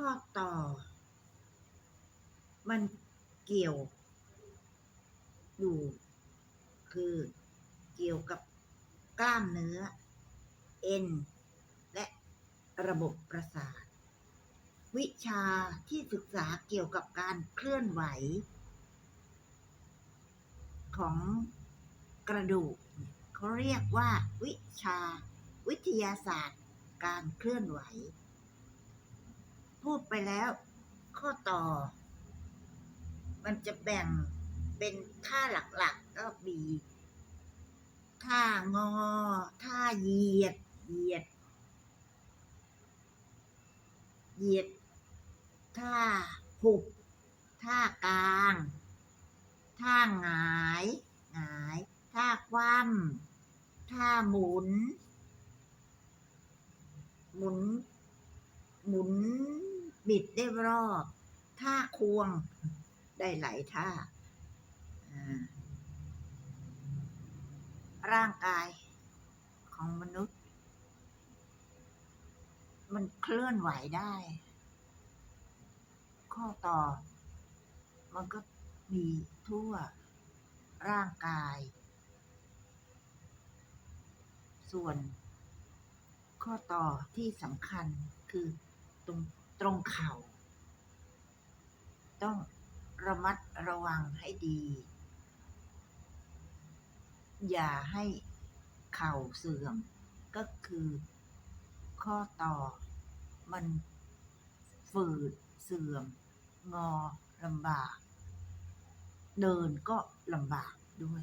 ข้อต่อ มันเกี่ยวอยู่คือเกี่ยวกับกล้ามเนื้อ เอ็น และระบบประสาท วิชาที่ศึกษาเกี่ยวกับการเคลื่อนไหว ของกระดูกเนี่ยเขาเรียกว่าวิชาวิทยาศาสตร์การเคลื่อนไหว พูดไปแล้ว ข้อต่อ มันจะแบ่งเป็นท่าหลักๆ ก็มีท่างอ ท่าเหยียด เหยียด เหยียด ท่าหุบ ท่ากลาง ท่าหงาย หงาย ท่าคว่ำท่าหมุน หมุน หมุน บิดได้รอบ ท่าควงได้หลายท่าอ่า ร่างกายของมนุษย์ มันเคลื่อนไหวได้ ข้อต่อ มันก็มีทั่วร่างกาย ส่วนข้อต่อที่สำคัญคือตรง ตรงเข่า ต้องระมัดระวังให้ดี อย่าให้เข่าเสื่อม ก็คือข้อต่อ มันฝืดเสื่อม งอลำบาก เดินก็ลำบากด้วย